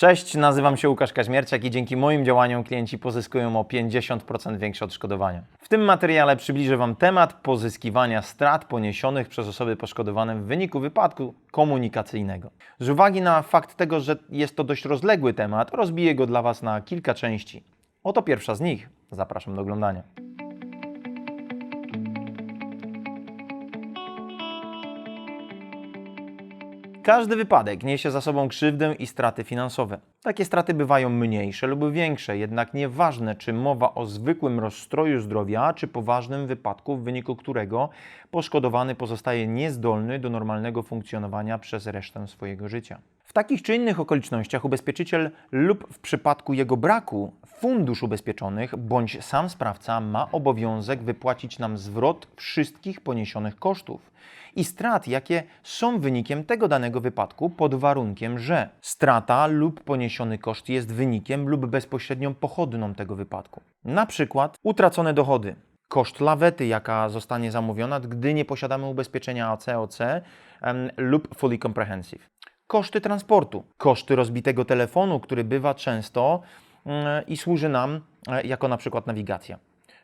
Cześć, nazywam się Łukasz Kaźmierczak i dzięki moim działaniom klienci pozyskują o 50% większe odszkodowania. W tym materiale przybliżę Wam temat pozyskiwania strat poniesionych przez osoby poszkodowane w wyniku wypadku komunikacyjnego. Z uwagi na fakt tego, że jest to dość rozległy temat, rozbiję go dla Was na kilka części. Oto pierwsza z nich. Zapraszam do oglądania. Każdy wypadek niesie za sobą krzywdę i straty finansowe. Takie straty bywają mniejsze lub większe, jednak nieważne, czy mowa o zwykłym rozstroju zdrowia, czy poważnym wypadku, w wyniku którego poszkodowany pozostaje niezdolny do normalnego funkcjonowania przez resztę swojego życia. W takich czy innych okolicznościach ubezpieczyciel lub w przypadku jego braku fundusz ubezpieczonych bądź sam sprawca ma obowiązek wypłacić nam zwrot wszystkich poniesionych kosztów i strat, jakie są wynikiem tego danego wypadku, pod warunkiem, że strata lub poniesiony koszt jest wynikiem lub bezpośrednią pochodną tego wypadku. Na przykład utracone dochody, koszt lawety, jaka zostanie zamówiona, gdy nie posiadamy ubezpieczenia ACOC em, lub Fully Comprehensive. Koszty transportu, koszty rozbitego telefonu, który bywa często mm, i służy nam e, jako na przykład nawigacja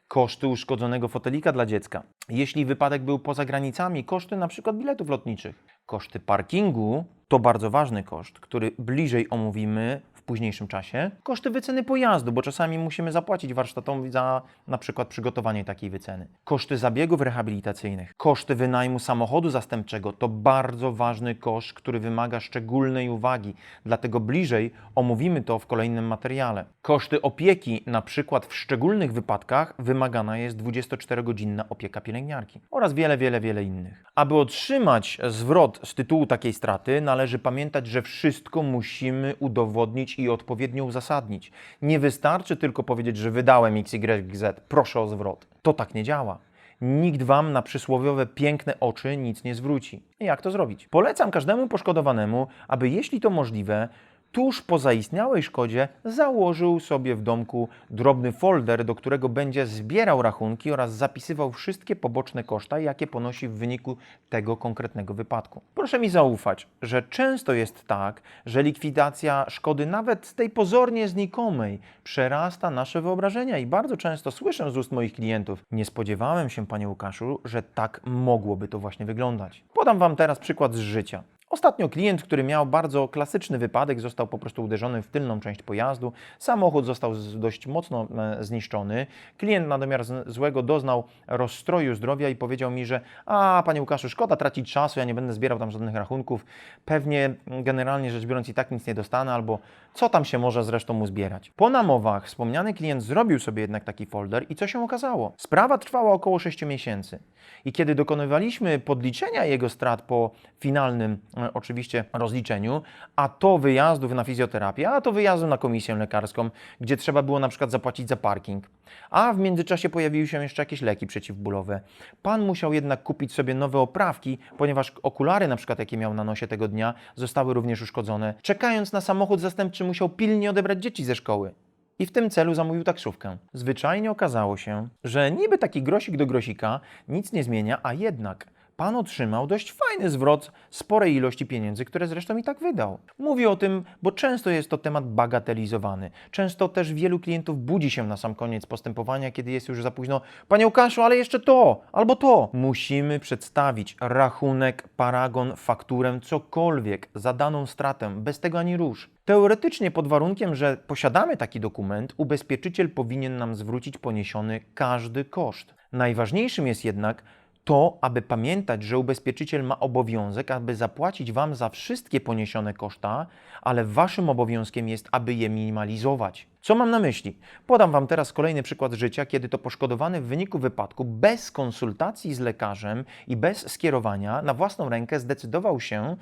koszty uszkodzonego fotelika dla dziecka. Jeśli wypadek był poza granicami, koszty przykład biletów lotniczych. Koszty parkingu to bardzo ważny koszt, który bliżej omówimy późniejszym czasie. Koszty wyceny pojazdu, bo czasami musimy zapłacić warsztatowi za na przykład przygotowanie takiej wyceny. Koszty zabiegów rehabilitacyjnych, koszty wynajmu samochodu zastępczego to bardzo ważny koszt, który wymaga szczególnej uwagi, dlatego bliżej omówimy to w kolejnym materiale. Koszty opieki, na przykład w szczególnych wypadkach wymagana jest 24-godzinna opieka pielęgniarki oraz wiele, wiele, wiele innych. Aby otrzymać zwrot z tytułu takiej straty, należy pamiętać, że wszystko musimy udowodnić i odpowiednio uzasadnić. Nie wystarczy tylko powiedzieć, że wydałem XYZ, proszę o zwrot. To tak nie działa. Nikt Wam na przysłowiowe piękne oczy nic nie zwróci. Jak to zrobić? Polecam każdemu poszkodowanemu, aby jeśli to możliwe, tuż po zaistniałej szkodzie założył sobie w domku drobny folder, do którego będzie zbierał rachunki oraz zapisywał wszystkie poboczne koszta, jakie ponosi w wyniku tego konkretnego wypadku. Proszę mi zaufać, że często jest tak, że likwidacja szkody nawet tej pozornie znikomej przerasta nasze wyobrażenia i bardzo często słyszę z ust moich klientów: Nie spodziewałem się, panie Łukaszu, że tak mogłoby to właśnie wyglądać. Podam Wam teraz przykład z życia. Ostatnio klient, który miał bardzo klasyczny wypadek, został po prostu uderzony w tylną część pojazdu. Samochód został dość mocno e, zniszczony. Klient na domiar złego doznał rozstroju zdrowia i powiedział mi, że a panie Łukaszu, szkoda tracić czasu, ja nie będę zbierał tam żadnych rachunków. Pewnie mm, generalnie rzecz biorąc i tak nic nie dostanę, albo co tam się może zresztą mu zbierać. Po namowach wspomniany klient zrobił sobie jednak taki folder i co się okazało? Sprawa trwała około 6 miesięcy. I kiedy dokonywaliśmy podliczenia jego strat po finalnym oczywiście rozliczeniu, a to wyjazdów na fizjoterapię, a to wyjazdu na komisję lekarską, gdzie trzeba było na przykład zapłacić za parking, a w międzyczasie pojawiły się jeszcze jakieś leki przeciwbólowe. Pan musiał jednak kupić sobie nowe oprawki, ponieważ okulary na przykład, jakie miał na nosie tego dnia, zostały również uszkodzone. Czekając na samochód zastępczy musiał pilnie odebrać dzieci ze szkoły. I w tym celu zamówił taksówkę. Zwyczajnie okazało się, że niby taki grosik do grosika nic nie zmienia, a jednak pan otrzymał dość fajny zwrot sporej ilości pieniędzy, które zresztą i tak wydał. Mówię o tym, bo często jest to temat bagatelizowany. Często też wielu klientów budzi się na sam koniec postępowania, kiedy jest już za późno. Panie Łukaszu, ale jeszcze to, albo to. Musimy przedstawić rachunek, paragon, fakturę, cokolwiek za daną stratę. Bez tego ani rusz. Teoretycznie pod warunkiem, że posiadamy taki dokument, ubezpieczyciel powinien nam zwrócić poniesiony każdy koszt. Najważniejszym jest jednak to, aby pamiętać, że ubezpieczyciel ma obowiązek, aby zapłacić Wam za wszystkie poniesione koszta, ale Waszym obowiązkiem jest, aby je minimalizować. Co mam na myśli? Podam Wam teraz kolejny przykład życia, kiedy to poszkodowany w wyniku wypadku bez konsultacji z lekarzem i bez skierowania na własną rękę zdecydował się,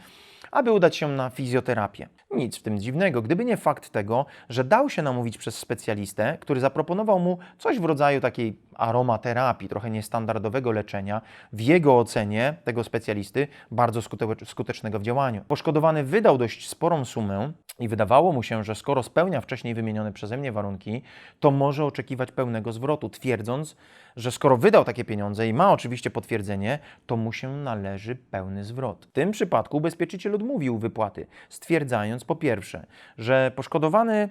aby udać się na fizjoterapię. Nic w tym dziwnego, gdyby nie fakt tego, że dał się namówić przez specjalistę, który zaproponował mu coś w rodzaju takiej aromaterapii, trochę niestandardowego leczenia, w jego ocenie tego specjalisty bardzo skute- skutecznego w działaniu. Poszkodowany wydał dość sporą sumę i wydawało mu się, że skoro spełnia wcześniej wymienione przeze mnie warunki, to może oczekiwać pełnego zwrotu, twierdząc, że skoro wydał takie pieniądze i ma oczywiście potwierdzenie, to mu się należy pełny zwrot. W tym przypadku ubezpieczyciel odmówił wypłaty, stwierdzając po pierwsze, że poszkodowany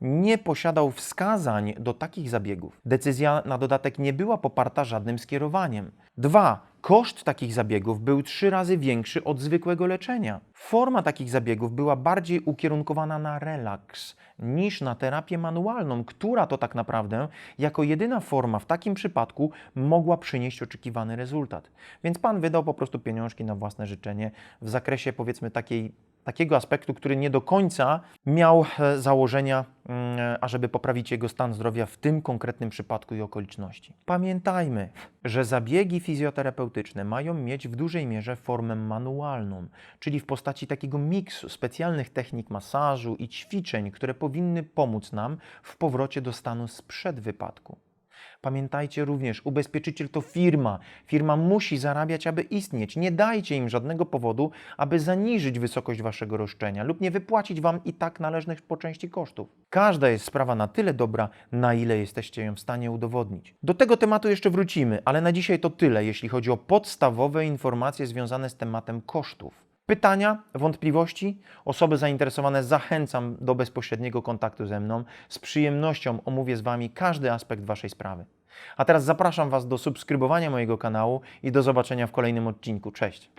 nie posiadał wskazań do takich zabiegów. Decyzja na dodatek nie była poparta żadnym skierowaniem. Dwa, koszt takich zabiegów był trzy razy większy od zwykłego leczenia. Forma takich zabiegów była bardziej ukierunkowana na relaks niż na terapię manualną, która to tak naprawdę jako jedyna forma w takim przypadku mogła przynieść oczekiwany rezultat. Więc pan wydał po prostu pieniążki na własne życzenie w zakresie powiedzmy takiej takiego aspektu, który nie do końca miał e, założenia, mm, ażeby poprawić jego stan zdrowia w tym konkretnym przypadku i okoliczności. Pamiętajmy, że zabiegi fizjoterapeutyczne mają mieć w dużej mierze formę manualną, czyli w postaci takiego miksu specjalnych technik masażu i ćwiczeń, które powinny pomóc nam w powrocie do stanu sprzed wypadku. Pamiętajcie również, ubezpieczyciel to firma. Firma musi zarabiać, aby istnieć. Nie dajcie im żadnego powodu, aby zaniżyć wysokość waszego roszczenia lub nie wypłacić wam i tak należnych po części kosztów. Każda jest sprawa na tyle dobra, na ile jesteście ją w stanie udowodnić. Do tego tematu jeszcze wrócimy, ale na dzisiaj to tyle, jeśli chodzi o podstawowe informacje związane z tematem kosztów. Pytania, wątpliwości? Osoby zainteresowane zachęcam do bezpośredniego kontaktu ze mną. Z przyjemnością omówię z Wami każdy aspekt Waszej sprawy. A teraz zapraszam Was do subskrybowania mojego kanału i do zobaczenia w kolejnym odcinku. Cześć!